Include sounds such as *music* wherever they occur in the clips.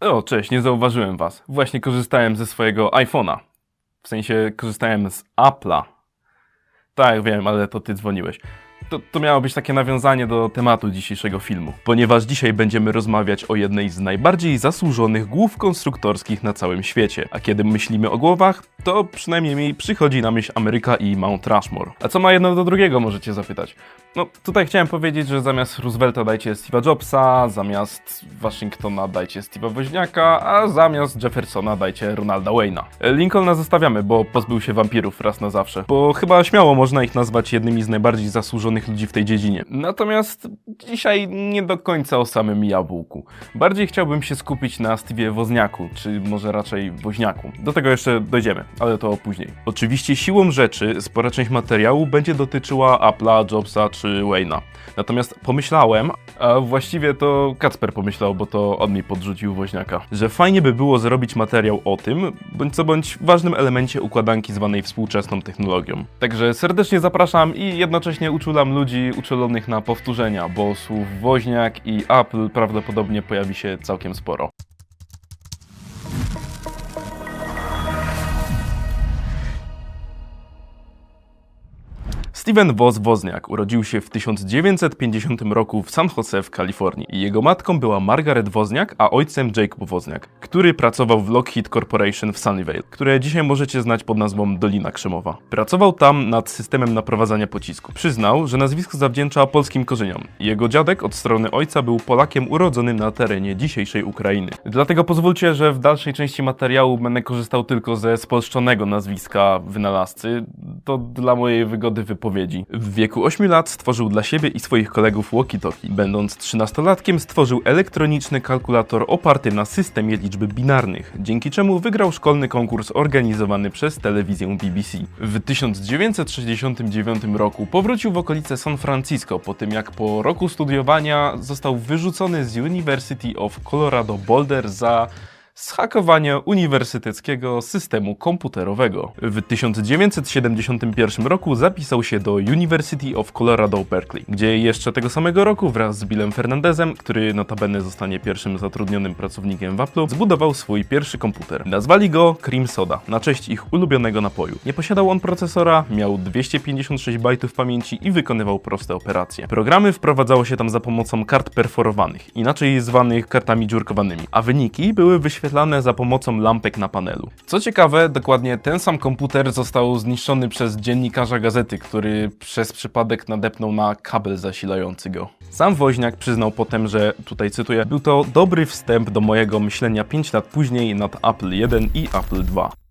O, cześć, nie zauważyłem was. Właśnie korzystałem ze swojego iPhone'a. W sensie korzystałem z Apple'a. Tak, wiem, ale to ty dzwoniłeś. To, to miało być takie nawiązanie do tematu dzisiejszego filmu, ponieważ dzisiaj będziemy rozmawiać o jednej z najbardziej zasłużonych głów konstruktorskich na całym świecie. A kiedy myślimy o głowach, to przynajmniej mi przychodzi na myśl Ameryka i Mount Rushmore. A co ma jedno do drugiego, możecie zapytać? No, tutaj chciałem powiedzieć, że zamiast Roosevelta dajcie Steve'a Jobsa, zamiast Waszyngtona dajcie Steve'a Woźniaka, a zamiast Jeffersona dajcie Ronalda Wayne'a. Lincolna zostawiamy, bo pozbył się wampirów raz na zawsze, bo chyba śmiało można ich nazwać jednymi z najbardziej zasłużonych ludzi w tej dziedzinie. Natomiast dzisiaj nie do końca o samym jabłku. Bardziej chciałbym się skupić na Steve'ie Wozniaku, czy może raczej Woźniaku. Do tego jeszcze dojdziemy, ale to później. Oczywiście siłą rzeczy spora część materiału będzie dotyczyła Apple'a, Jobsa czy Wayne'a. Natomiast pomyślałem, a właściwie to Kacper pomyślał, bo to on mi podrzucił woźniaka, że fajnie by było zrobić materiał o tym, bądź co bądź ważnym elemencie układanki zwanej współczesną technologią. Także serdecznie zapraszam i jednocześnie uczulam ludzi uczulonych na powtórzenia, bo słów woźniak i Apple prawdopodobnie pojawi się całkiem sporo. Steven Woz Wozniak urodził się w 1950 roku w San Jose w Kalifornii. Jego matką była Margaret Wozniak, a ojcem Jacob Wozniak, który pracował w Lockheed Corporation w Sunnyvale, które dzisiaj możecie znać pod nazwą Dolina Krzemowa. Pracował tam nad systemem naprowadzania pocisku. Przyznał, że nazwisko zawdzięcza polskim korzeniom. Jego dziadek od strony ojca był Polakiem urodzonym na terenie dzisiejszej Ukrainy. Dlatego pozwólcie, że w dalszej części materiału będę korzystał tylko ze spolszczonego nazwiska wynalazcy. To dla mojej wygody wypowiedzi. W wieku 8 lat stworzył dla siebie i swoich kolegów walkie-talkie. Będąc 13-latkiem stworzył elektroniczny kalkulator oparty na systemie liczby binarnych, dzięki czemu wygrał szkolny konkurs organizowany przez telewizję BBC. W 1969 roku powrócił w okolice San Francisco po tym jak po roku studiowania został wyrzucony z University of Colorado Boulder za zhakowanie uniwersyteckiego systemu komputerowego. W 1971 roku zapisał się do University of Colorado Berkeley, gdzie jeszcze tego samego roku wraz z Billem Fernandezem, który notabene zostanie pierwszym zatrudnionym pracownikiem w Apple, zbudował swój pierwszy komputer. Nazwali go Cream Soda, na cześć ich ulubionego napoju. Nie posiadał on procesora, miał 256 bajtów pamięci i wykonywał proste operacje. Programy wprowadzało się tam za pomocą kart perforowanych, inaczej zwanych kartami dziurkowanymi, a wyniki były wyświetlane za pomocą lampek na panelu. Co ciekawe, dokładnie ten sam komputer został zniszczony przez dziennikarza gazety, który przez przypadek nadepnął na kabel zasilający go. Sam Woźniak przyznał potem, że, tutaj cytuję, był to dobry wstęp do mojego myślenia 5 lat później nad Apple 1 i Apple 2.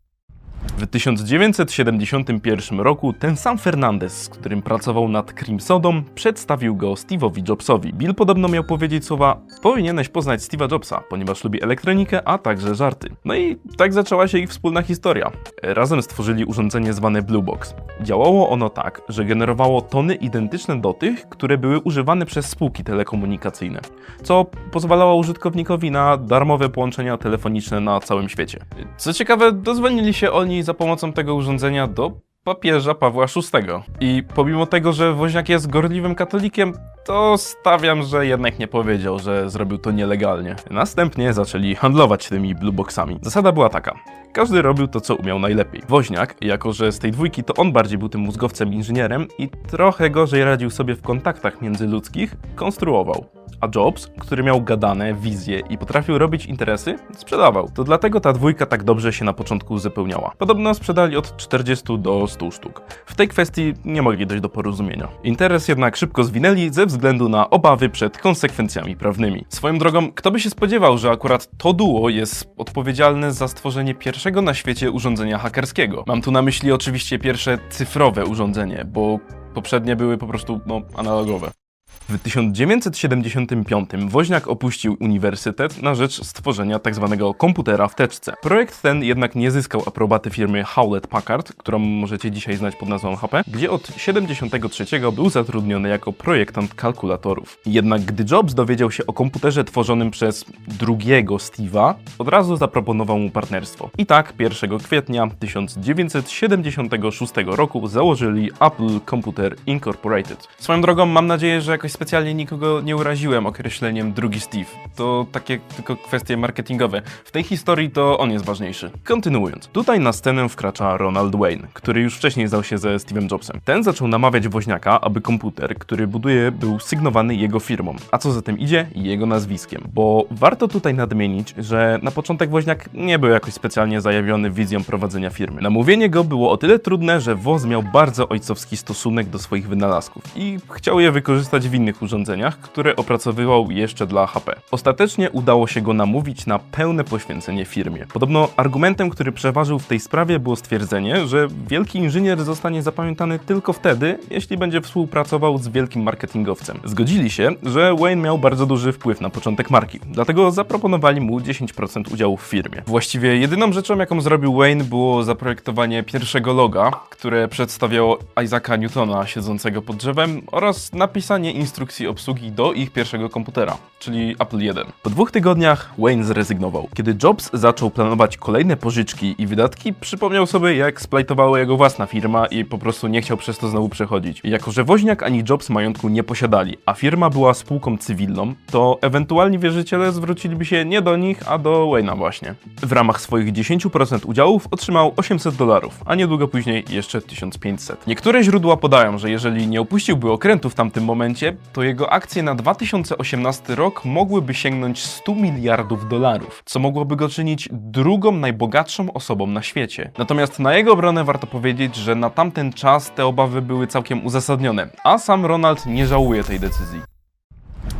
W 1971 roku ten sam Fernandez, z którym pracował nad Crimsodą, przedstawił go Steve'owi Jobsowi. Bill podobno miał powiedzieć słowa powinieneś poznać Steve'a Jobsa, ponieważ lubi elektronikę, a także żarty. No i tak zaczęła się ich wspólna historia. Razem stworzyli urządzenie zwane Blue Box. Działało ono tak, że generowało tony identyczne do tych, które były używane przez spółki telekomunikacyjne, co pozwalało użytkownikowi na darmowe połączenia telefoniczne na całym świecie. Co ciekawe, dozwolnili się oni za pomocą tego urządzenia do papieża Pawła VI. I pomimo tego, że Woźniak jest gorliwym katolikiem, to stawiam, że jednak nie powiedział, że zrobił to nielegalnie. Następnie zaczęli handlować tymi blueboxami. Zasada była taka. Każdy robił to, co umiał najlepiej. Woźniak, jako że z tej dwójki to on bardziej był tym mózgowcem inżynierem i trochę gorzej radził sobie w kontaktach międzyludzkich, konstruował. A Jobs, który miał gadane, wizje i potrafił robić interesy, sprzedawał. To dlatego ta dwójka tak dobrze się na początku uzupełniała. Podobno sprzedali od 40 do 100 sztuk. W tej kwestii nie mogli dojść do porozumienia. Interes jednak szybko zwinęli ze względu na obawy przed konsekwencjami prawnymi. Swoją drogą, kto by się spodziewał, że akurat to duo jest odpowiedzialne za stworzenie pierwszego na świecie urządzenia hakerskiego. Mam tu na myśli oczywiście pierwsze cyfrowe urządzenie, bo poprzednie były po prostu no, analogowe. W 1975 Woźniak opuścił uniwersytet na rzecz stworzenia tzw. komputera w teczce. Projekt ten jednak nie zyskał aprobaty firmy Hewlett Packard, którą możecie dzisiaj znać pod nazwą HP, gdzie od 73 był zatrudniony jako projektant kalkulatorów. Jednak gdy Jobs dowiedział się o komputerze tworzonym przez drugiego Steve'a, od razu zaproponował mu partnerstwo. I tak 1 kwietnia 1976 roku założyli Apple Computer Incorporated. Swoją drogą mam nadzieję, że jakoś specjalnie nikogo nie uraziłem określeniem drugi Steve. To takie tylko kwestie marketingowe. W tej historii to on jest ważniejszy. Kontynuując. Tutaj na scenę wkracza Ronald Wayne, który już wcześniej zdał się ze Steve'em Jobsem. Ten zaczął namawiać woźniaka, aby komputer, który buduje, był sygnowany jego firmą. A co za tym idzie? Jego nazwiskiem. Bo warto tutaj nadmienić, że na początek woźniak nie był jakoś specjalnie zajawiony wizją prowadzenia firmy. Namówienie go było o tyle trudne, że Woz miał bardzo ojcowski stosunek do swoich wynalazków i chciał je wykorzystać w innych urządzeniach, które opracowywał jeszcze dla HP. Ostatecznie udało się go namówić na pełne poświęcenie firmie. Podobno argumentem, który przeważył w tej sprawie było stwierdzenie, że wielki inżynier zostanie zapamiętany tylko wtedy, jeśli będzie współpracował z wielkim marketingowcem. Zgodzili się, że Wayne miał bardzo duży wpływ na początek marki, dlatego zaproponowali mu 10% udziału w firmie. Właściwie jedyną rzeczą, jaką zrobił Wayne, było zaprojektowanie pierwszego loga, które przedstawiało Isaaca Newtona siedzącego pod drzewem oraz napisanie instrukcji obsługi do ich pierwszego komputera, czyli Apple I. Po dwóch tygodniach Wayne zrezygnował. Kiedy Jobs zaczął planować kolejne pożyczki i wydatki, przypomniał sobie, jak splajtowała jego własna firma i po prostu nie chciał przez to znowu przechodzić. Jako, że Woźniak ani Jobs majątku nie posiadali, a firma była spółką cywilną, to ewentualni wierzyciele zwróciliby się nie do nich, a do Wayne'a właśnie. W ramach swoich 10% udziałów otrzymał 800 dolarów, a niedługo później jeszcze 1500. Niektóre źródła podają, że jeżeli nie opuściłby okrętu w tamtym momencie, to jego akcje na 2018 rok mogłyby sięgnąć 100 miliardów dolarów, co mogłoby go czynić drugą najbogatszą osobą na świecie. Natomiast na jego obronę warto powiedzieć, że na tamten czas te obawy były całkiem uzasadnione, a sam Ronald nie żałuje tej decyzji.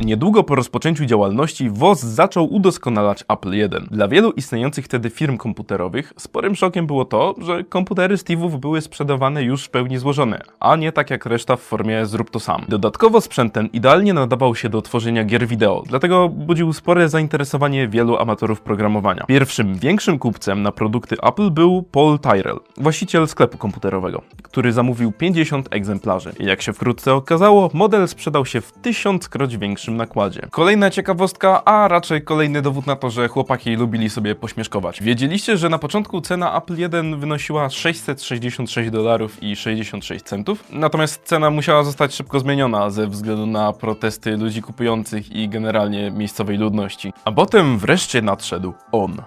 Niedługo po rozpoczęciu działalności WOZ zaczął udoskonalać Apple I. Dla wielu istniejących wtedy firm komputerowych sporym szokiem było to, że komputery Steve'ów były sprzedawane już w pełni złożone, a nie tak jak reszta w formie zrób to sam. Dodatkowo sprzęt ten idealnie nadawał się do tworzenia gier wideo, dlatego budził spore zainteresowanie wielu amatorów programowania. Pierwszym większym kupcem na produkty Apple był Paul Tyrrell, właściciel sklepu komputerowego, który zamówił 50 egzemplarzy. Jak się wkrótce okazało, model sprzedał się w tysiąckroć nakładzie. Kolejna ciekawostka, a raczej kolejny dowód na to, że chłopaki lubili sobie pośmieszkować. Wiedzieliście, że na początku cena Apple 1 wynosiła 666 dolarów i 66 centów? Natomiast cena musiała zostać szybko zmieniona ze względu na protesty ludzi kupujących i generalnie miejscowej ludności. A potem wreszcie nadszedł on.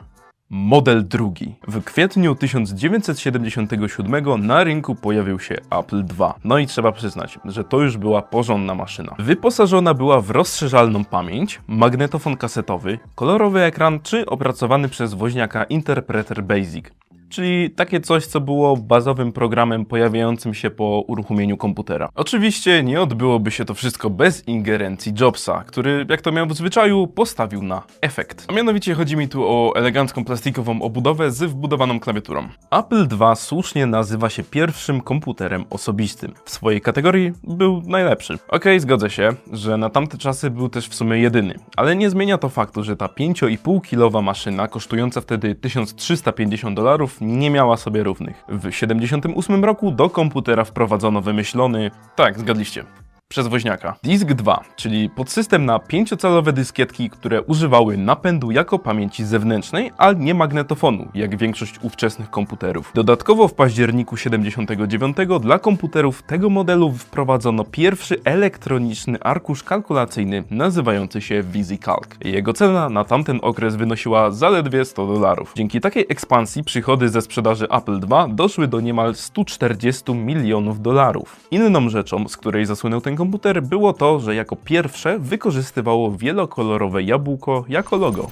Model drugi. W kwietniu 1977 na rynku pojawił się Apple II. No i trzeba przyznać, że to już była porządna maszyna. Wyposażona była w rozszerzalną pamięć, magnetofon kasetowy, kolorowy ekran czy opracowany przez woźniaka Interpreter Basic. Czyli takie coś, co było bazowym programem pojawiającym się po uruchomieniu komputera. Oczywiście nie odbyłoby się to wszystko bez ingerencji Jobsa, który, jak to miał w zwyczaju, postawił na efekt. A mianowicie chodzi mi tu o elegancką plastikową obudowę z wbudowaną klawiaturą. Apple II słusznie nazywa się pierwszym komputerem osobistym. W swojej kategorii był najlepszy. Okej, zgodzę się, że na tamte czasy był też w sumie jedyny, ale nie zmienia to faktu, że ta 5,5 kilowa maszyna kosztująca wtedy 1350 dolarów nie miała sobie równych. W 78 roku do komputera wprowadzono wymyślony, tak, zgadliście, przez woźniaka. Disk 2, czyli podsystem na 5-calowe dyskietki, które używały napędu jako pamięci zewnętrznej, a nie magnetofonu, jak większość ówczesnych komputerów. Dodatkowo w październiku 79 dla komputerów tego modelu wprowadzono pierwszy elektroniczny arkusz kalkulacyjny nazywający się VisiCalc. Jego cena na tamten okres wynosiła zaledwie 100 dolarów. Dzięki takiej ekspansji przychody ze sprzedaży Apple II doszły do niemal 140 milionów dolarów. Inną rzeczą, z której zasłynął ten komputer było to, że jako pierwsze wykorzystywało wielokolorowe jabłko jako logo.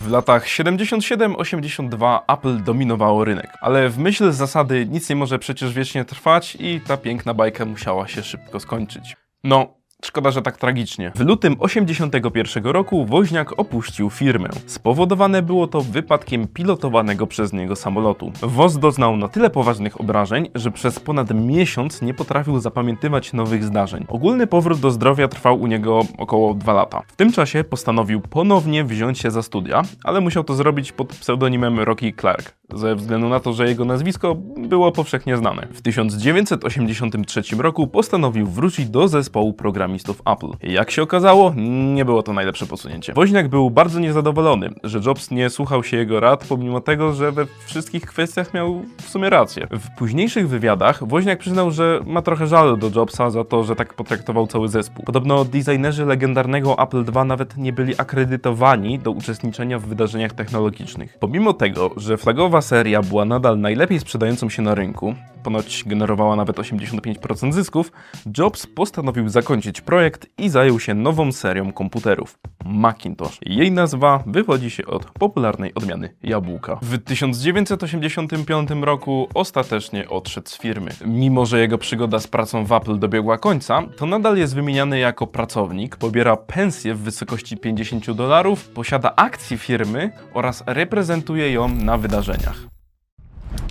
W latach 77-82 Apple dominowało rynek, ale w myśl zasady nic nie może przecież wiecznie trwać i ta piękna bajka musiała się szybko skończyć. No, Szkoda, że tak tragicznie. W lutym 81 roku Woźniak opuścił firmę. Spowodowane było to wypadkiem pilotowanego przez niego samolotu. Woz doznał na tyle poważnych obrażeń, że przez ponad miesiąc nie potrafił zapamiętywać nowych zdarzeń. Ogólny powrót do zdrowia trwał u niego około 2 lata. W tym czasie postanowił ponownie wziąć się za studia, ale musiał to zrobić pod pseudonimem Rocky Clark, ze względu na to, że jego nazwisko było powszechnie znane. W 1983 roku postanowił wrócić do zespołu programistów Apple. Jak się okazało, nie było to najlepsze posunięcie. Woźniak był bardzo niezadowolony, że Jobs nie słuchał się jego rad, pomimo tego, że we wszystkich kwestiach miał w sumie rację. W późniejszych wywiadach Woźniak przyznał, że ma trochę żalu do Jobsa za to, że tak potraktował cały zespół. Podobno designerzy legendarnego Apple II nawet nie byli akredytowani do uczestniczenia w wydarzeniach technologicznych. Pomimo tego, że flagowa seria była nadal najlepiej sprzedającą się na rynku, ponoć generowała nawet 85% zysków, Jobs postanowił zakończyć projekt i zajął się nową serią komputerów Macintosh. Jej nazwa wywodzi się od popularnej odmiany jabłka. W 1985 roku ostatecznie odszedł z firmy. Mimo, że jego przygoda z pracą w Apple dobiegła końca, to nadal jest wymieniany jako pracownik, pobiera pensję w wysokości 50 dolarów, posiada akcje firmy oraz reprezentuje ją na wydarzeniach.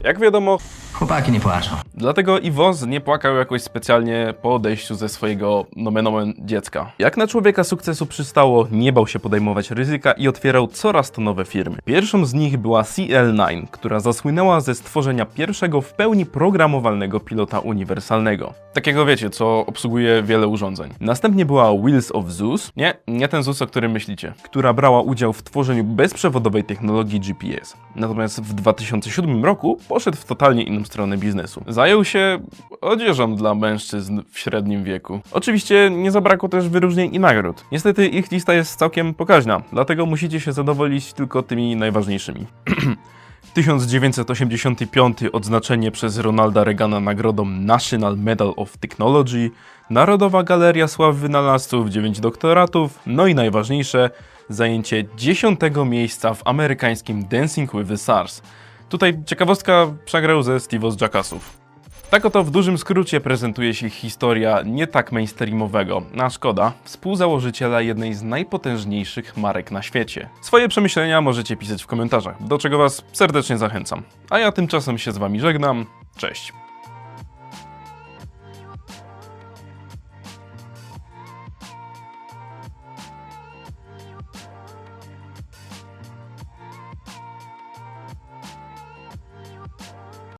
Jak wiadomo, Chłopaki nie płaczą. Dlatego i Woz nie płakał jakoś specjalnie po odejściu ze swojego nomen omen dziecka. Jak na człowieka sukcesu przystało, nie bał się podejmować ryzyka i otwierał coraz to nowe firmy. Pierwszą z nich była CL9, która zasłynęła ze stworzenia pierwszego w pełni programowalnego pilota uniwersalnego. Takiego wiecie, co obsługuje wiele urządzeń. Następnie była Wheels of Zeus, nie, nie ten Zeus, o którym myślicie, która brała udział w tworzeniu bezprzewodowej technologii GPS. Natomiast w 2007 roku poszedł w totalnie inną stronę biznesu. Zajął się odzieżą dla mężczyzn w średnim wieku. Oczywiście nie zabrakło też wyróżnień i nagród. Niestety ich lista jest całkiem pokaźna, dlatego musicie się zadowolić tylko tymi najważniejszymi. *clears throat* 1985 odznaczenie przez Ronalda Reagana nagrodą National Medal of Technology, Narodowa Galeria Sław Wynalazców, 9 doktoratów, no i najważniejsze, zajęcie 10 miejsca w amerykańskim Dancing with the Stars. Tutaj ciekawostka przegrał ze Steve'o z Jackassów. Tak oto w dużym skrócie prezentuje się historia nie tak mainstreamowego, a szkoda, współzałożyciela jednej z najpotężniejszych marek na świecie. Swoje przemyślenia możecie pisać w komentarzach, do czego Was serdecznie zachęcam. A ja tymczasem się z Wami żegnam. Cześć.